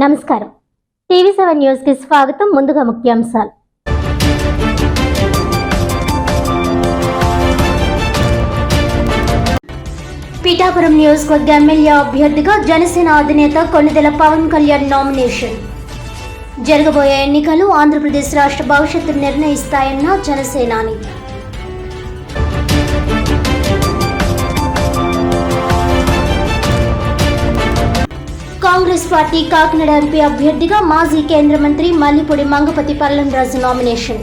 నమస్కారం. TV seven న్యూస్కి స్వాగతం. ముందుగా ముఖ్యాంశాలు. పీఠాపురం నియోజకవర్గ ఎమ్మెల్యే అభ్యర్థిగా జనసేన అధినేత కొన్నిదెల పవన్ కళ్యాణ్ నామినేషన్. జరగబోయే ఎన్నికలు ఆంధ్రప్రదేశ్ రాష్ట్ర భవిష్యత్తును నిర్ణయిస్తాయన్న జనసేనాని. కాంగ్రెస్ పార్టీ కాకినాడ ఎంపీ అభ్యర్థిగా మాజీ కేంద్ర మంత్రి మల్లిపూడి మంగపతి పల్లంరాజు నామినేషన్.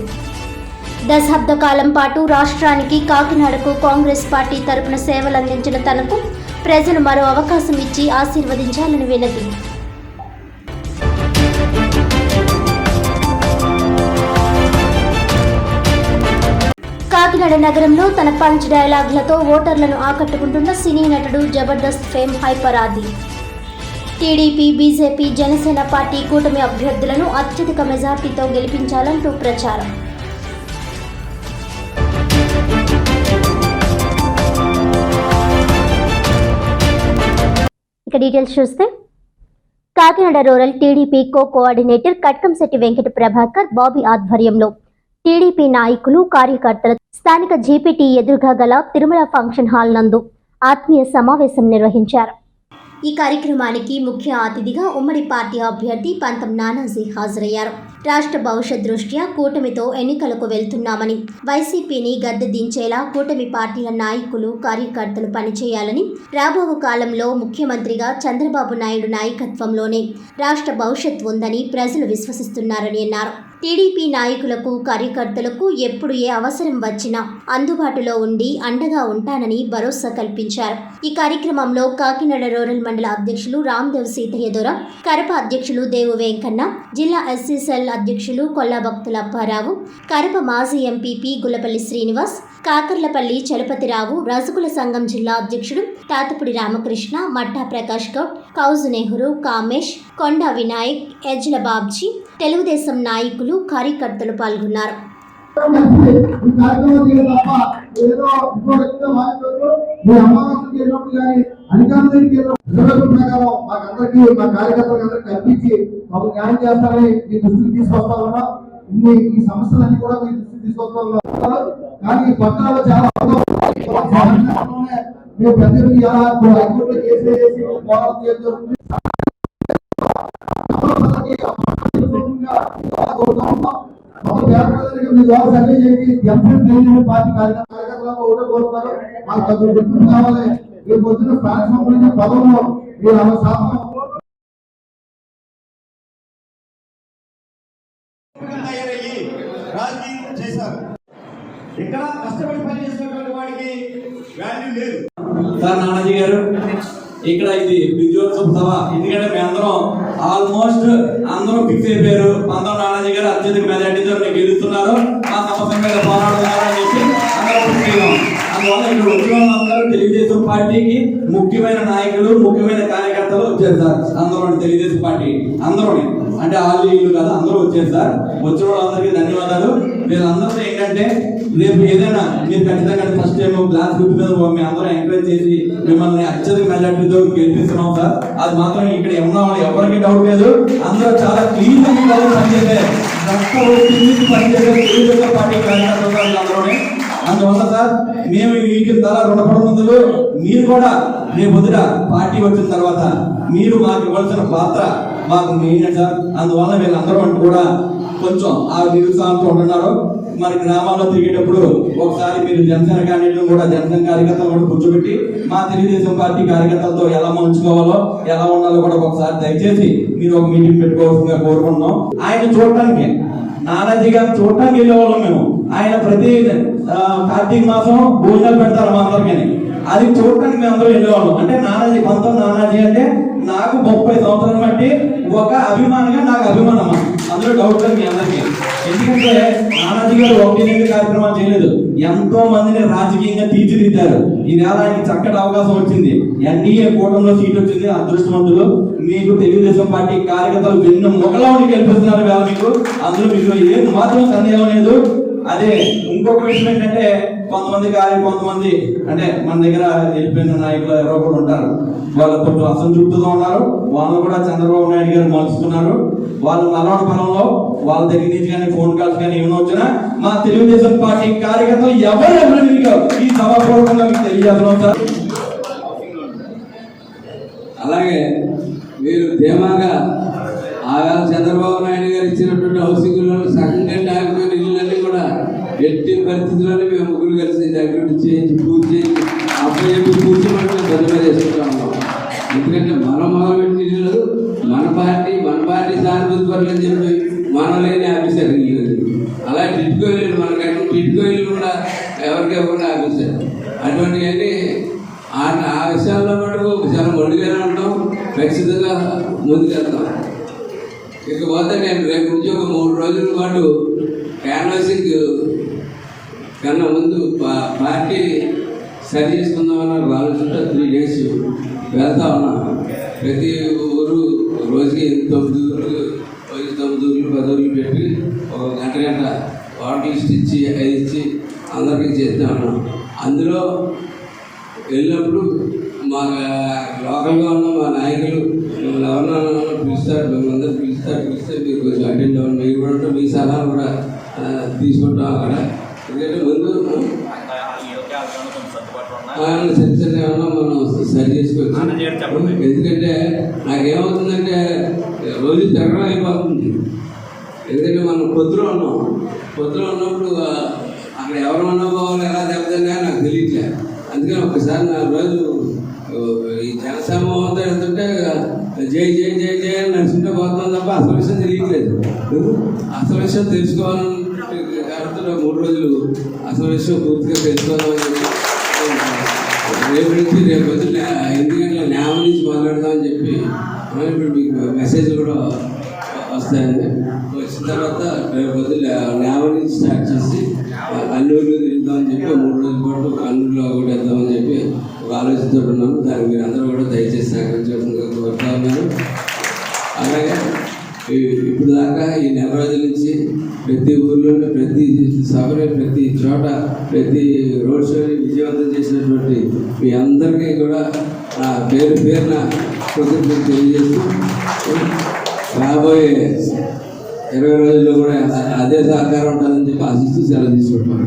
దశాబ్ద కాలం పాటు రాష్ట్రానికి కాకినాడకు కాంగ్రెస్ పార్టీ తరపున సేవలు అందించిన తనకు ప్రజలు మరో అవకాశం ఇచ్చి ఆశీర్వదించాలని వినతి. కాకినాడ నగరంలో తన పంచ్ డైలాగ్లతో ఓటర్లను ఆకట్టుకుంటున్న సినీ నటుడు జబర్దస్త్ ఫేమ్ హైపరాది. టీడీపీ బీజేపీ జనసేన పార్టీ కూటమి అభ్యర్థులను అత్యధిక మెజార్టీతో గెలిపించాలంటూ ప్రచారం. ఇక డీటెయిల్స్ చూస్తే Kakinada rural TDP co coordinator Katakamsetti Venkata Prabhakar Bobby ఆధ్వర్యంలో టీడీపీ నాయకులు కార్యకర్తల స్థానిక జీపీటీ ఎదురుగా గల తిరుమల ఫంక్షన్ హాల్ నందు ఆత్మీయ సమావేశం నిర్వహించారు. ఈ కార్యక్రమానికి ముఖ్య అతిథిగా ఉమ్మడి పార్టీ అభ్యర్థి పంతం నానాజీ హాజరయ్యారు. రాష్ట్ర భవిష్యత్ దృష్ట్యా కూటమితో ఎన్నికలకు వెళ్తున్నామని. వైసీపీని గద్దె దించేలా కూటమి పార్టీల నాయకులు కార్యకర్తలు పనిచేయాలని రాబో కాలంలో ముఖ్యమంత్రిగా చంద్రబాబు నాయుడు నాయకత్వంలోనే రాష్ట్ర భవిష్యత్ ఉందని ప్రజలు విశ్వసిస్తున్నారని అన్నారు. టీడీపీ నాయకులకు కార్యకర్తలకు ఎప్పుడు ఏ అవసరం వచ్చినా అందుబాటులో ఉండి అండగా ఉంటానని భరోసా కల్పించారు. ఈ కార్యక్రమంలో కాకినాడ రూరల్ మండల అధ్యక్షులు రామ్దేవ్ సీతయ్య దొర కరప అధ్యక్షులు దేవు వెంకన్న జిల్లా ఎస్సీసెల్ అధ్యక్షులు కొల్లా భక్తుల అప్పారావు కరప మాజీ ఎంపీపీ గులపల్లి శ్రీనివాస్ కాకర్లపల్లి చలపతిరావు రజకుల సంఘం జిల్లా అధ్యక్షుడు తాతపుడి రామకృష్ణ మట్టా ప్రకాష్ గౌడ్ కౌజు నెహ్రూ కామేష్ కొండ వినాయక్ ఎజ్ల బాబ్జీ తెలుగుదేశం నాయకులు కార్యకర్తలు పాల్గొన్నారు. ఈ కార్యక్రమం చేయడం మీ అమావాస్య చేసినప్పుడు కానీ అధికారులకి వెళ్ళినప్పుడు రిజర్వేషన్ ప్రకారం మాకందరికీ మా కార్యకర్తలకు అందరికీ కల్పించి మాకు న్యాయం చేస్తారని మీ దృష్టికి తీసుకొస్తా ఉన్నా ఇన్ని ఈ సమస్యలన్నీ కూడా మీ దృష్టికి తీసుకొస్తా ఉన్నాం కానీ ఈ పట్టణాల్లో చాలా అవసరం. మేము ప్రతిరోజు ఎలా హైకోర్టులో కేసులు వేసి పోరాటం చేయడం జరుగుతుంది. పార్టీ కార్యకర్త ఓటు కోరుతారు. మాకు తగు గుర్తింపు కావాలి. రేపు పొద్దున స్థానిక సంబంధించిన పదవులు మీరు అలా శాతం. తయారయ్యి రాజకీయం చేశారు. ఇక్కడ కష్టపడి పనిచేసినటువంటి వాడికి వాల్యూ లేదు. సార్ నానాజీ గారు ఇక్కడ ఇది విజయోత్సవ సభ. ఎందుకంటే మీ అందరం ఆల్మోస్ట్ అందరూ ఫిక్స్ అయిపోయారు. పంతం నానాజీ గారు అత్యధిక మెజార్టీతో గెలుస్తున్నారు. మా సమస్య మీద పోరాడుతున్నారు. అందువల్ల ఇక్కడ తెలుగుదేశం పార్టీకి ముఖ్యమైన నాయకులు ముఖ్యమైన కార్యకర్తలు వచ్చారు సార్. అందరూ తెలుగుదేశం పార్టీ అందరూ అంటే వాళ్ళు వీళ్ళు కదా అందరూ వచ్చారు సార్. వచ్చిన వాళ్ళందరికీ ధన్యవాదాలు. వీళ్ళందరూ ఏంటంటే రేపు ఏదైనా మీరు ఖచ్చితంగా ఫస్ట్ టైం గ్లాస్ గుర్తు మీద మీ అందరూ ఎంకరేజ్ చేసి మిమ్మల్ని అత్యధిక మెజార్టీతో గెలిపిస్తున్నాం సార్. అది మాత్రం ఇక్కడ ఏమన్నా ఎవరికి డౌట్ లేదు. అందరూ చాలా క్లీన్ పనిచేసే పనిచేసే తెలుగుదేశం పార్టీ కార్యకర్తలు అందరూనే. అందువల్ల సార్ మేము వీటికి తల రుణపడుతున్నందుకు మీరు కూడా రేపు పొద్దుట పార్టీ వచ్చిన తర్వాత మీరు మాకు ఇవ్వాల్సిన పాత్ర మాకు మెయిన్ సార్. అందువల్ల వీళ్ళందరూ అంటూ కూడా కొంచెం ఆ నిరుత్సాహంతో ఉంటున్నారు. మన గ్రామాల్లో తిరిగేటప్పుడు ఒకసారి మీరు జనసేన క్యాండిడేట్ కూడా జనసేన కార్యకర్తలు కూడా కూర్చోబెట్టి మా తెలుగుదేశం పార్టీ కార్యకర్తలతో ఎలా మంచుకోవాలో ఎలా ఉండాలో కూడా ఒకసారి దయచేసి మీరు ఒక మీటింగ్ పెట్టుకోవాల్సిందిగా కోరుకుంటున్నాం. ఆయన చూడటానికి నానాజీ గారు చూడటానికి వెళ్ళేవాళ్ళం మేము. ఆయన ప్రతి కార్తీక మాసం భోజనాలు పెడతారు మా అందరికీ. అది చూడటానికి మేము అందరూ వెళ్ళేవాళ్ళం. అంటే నానాజీ పంతం నానాజీ అంటే నాకు ముప్పై సంవత్సరాలు బట్టి ఒక అభిమానిగా నాకు అభిమానం అందులో డౌట్ లేదు మీ అందరికీ. ఎందుకంటే నానాజీ గారు ఒకటి రెండు కార్యక్రమాలు చేయలేదు. ఎంతో మందిని రాజకీయంగా తీర్చిదిద్దారు. ఈవేళ ఆయనకి చక్కటి అవకాశం వచ్చింది. ఎన్డీఏ కూటమిలో సీట్ వచ్చింది అదృష్టవంతులు. మీకు తెలుగుదేశం పార్టీ కార్యకర్తలు వెన్ను మొగలవని గెలిపిస్తున్నారు కదా మీకు? అందులో మీకు ఏం మాత్రం సందేహం లేదు. అదే ఇంకొక విషయం ఏంటంటే కొంతమంది కాదు కొంతమంది అంటే మన దగ్గర వెళ్ళిపోయిన నాయకులు ఎవరో కూడా ఉంటారు. వాళ్ళు కొంచెం అసంతృప్తితో ఉన్నారు. వాళ్ళు కూడా చంద్రబాబు నాయుడు గారు మలుచుకున్నారు వాళ్ళు నలవడ పొలంలో వాళ్ళ దగ్గర నుంచి కానీ ఫోన్ కాల్స్ కానీ ఏమైనా వచ్చినా మా తెలుగుదేశం పార్టీ కార్యకర్తలు ఎవరు అభివృద్ధి మీకు ఈ సభాపూర్వకంగా మీకు తెలియజేస్తున్నాం సార్. అలాగే మీరు ధీమాగా ఆగా చంద్రబాబు నాయుడు గారు ఇచ్చినటువంటి హౌసింగ్ లోన్ సగం కంటే ఆగిపోయిన ఇళ్ళన్నీ కూడా ఎట్టి పరిస్థితుల్లోనే మేము ముగ్గురు కలిసి దగ్గర చేయించి పూర్తి చేయించి అప్పుడు చెప్పి కూర్చోబట్టి మేము పెద్ద చేసుకుంటా ఉన్నాం ఎందుకంటే మనం మొదలుపెట్టిన ఇల్లు మన పార్టీ మన పార్టీ సానుభూతి పనులు అని చెప్పి మనం లేని ఆఫీసర్ ఇల్లు అలా టిట్కో ఇల్లు మనకంటే టిట్కో ఇల్లు కూడా ఎవరికెవరు ఆఫీసర్. అటువంటివన్నీ ఆ విషయాల్లో మటుకు చాలా ఖచ్చితంగా ముందుకెళ్తాం. ఇకపోతే నేను రేపు నుంచి ఒక మూడు రోజుల పాటు క్యాన్వాసింగ్ కన్నా ముందు పార్టీ సరి చేసుకుందామన్న ఆలోచనతో త్రీ డేస్ వెళ్తా ఉన్నా. ప్రతి ఊరు రోజుకి తొమ్మిది ఊర్లు రోజు తొమ్మిది ఊర్లు పది ఊర్లు పెట్టి ఒక గంట గంట వాటర్ లిస్ట్ ఇచ్చి అది ఇచ్చి అందరికీ చేస్తా ఉన్నాం. అందులో వెళ్ళినప్పుడు మా లోకల్గా ఉన్న మా నాయకులు మిమ్మల్ని ఎవరన్నా పిలుస్తారు మిమ్మల్ని అందరూ పిలుస్తారు పిలిస్తే మీరు కొంచెం అటెండ్ అవ్వండి. మీరు కూడా మీ సలహాలు కూడా తీసుకుంటాం అక్కడ. ఎందుకంటే ముందు చిన్న ఏమన్నా మనం సరి చేసుకోవచ్చు ఎందుకంటే నాకేమవుతుందంటే రోజు తిరగడం అయిపోతుంది. ఎందుకంటే మనం పొద్దులో ఉన్నాం. పొద్దులో ఉన్నప్పుడు అక్కడ ఎవరు మనోభావాలు ఎలా దెబ్బతిన్నా నాకు తెలియట్లే అందుకని ఒకసారి నా రోజు ఈ జనసమూహం అంతా వెళ్తుంటే జై జై జై జై అని నడుచుకుంటే పోతున్నాం తప్ప అసలు విషయం తెలియట్లేదు. అసలు విషయం తెలుసుకోవాలని కాబట్టి మూడు రోజులు అసలు విషయం పూర్తిగా తెలుసుకోవాలని చెప్పి, రేపు నుంచి రేపు పొద్దున్న ఎన్ని గంటల న్యాయం నుంచి మాట్లాడదామని చెప్పి ఇప్పుడు మీకు మెసేజ్ కూడా వస్తాయండి వచ్చిన తర్వాత రేపు పొద్దున్న నుంచి స్టార్ట్ చేసి అల్లూరులో తిరుగుతామని చెప్పి మూడు రోజుల పాటు అల్లూరులో కూడా వెళ్దామని చెప్పి ఒక ఆలోచనతో ఉన్నాను. దానికి మీరు అందరూ కూడా దయచేసి సహకరించాల్సిందిగా కోరుతా ఉన్నాను అలాగే ఇప్పుడు దాకా ఈ నెల రోజుల నుంచి ప్రతి ఊర్లోనే ప్రతి సభలో ప్రతి చోట ప్రతి రోడ్ షోని విజయవంతం చేసినటువంటి మీ అందరికీ కూడా పేరు పేరున కృతజ్ఞతలు తెలియజేస్తూ రాబోయే ఇరవై రోజుల్లో కూడా అదే సహకారం ఉంటుందని చెప్పి ఆశిస్తూ సెలవు తీసుకుంటున్నాను.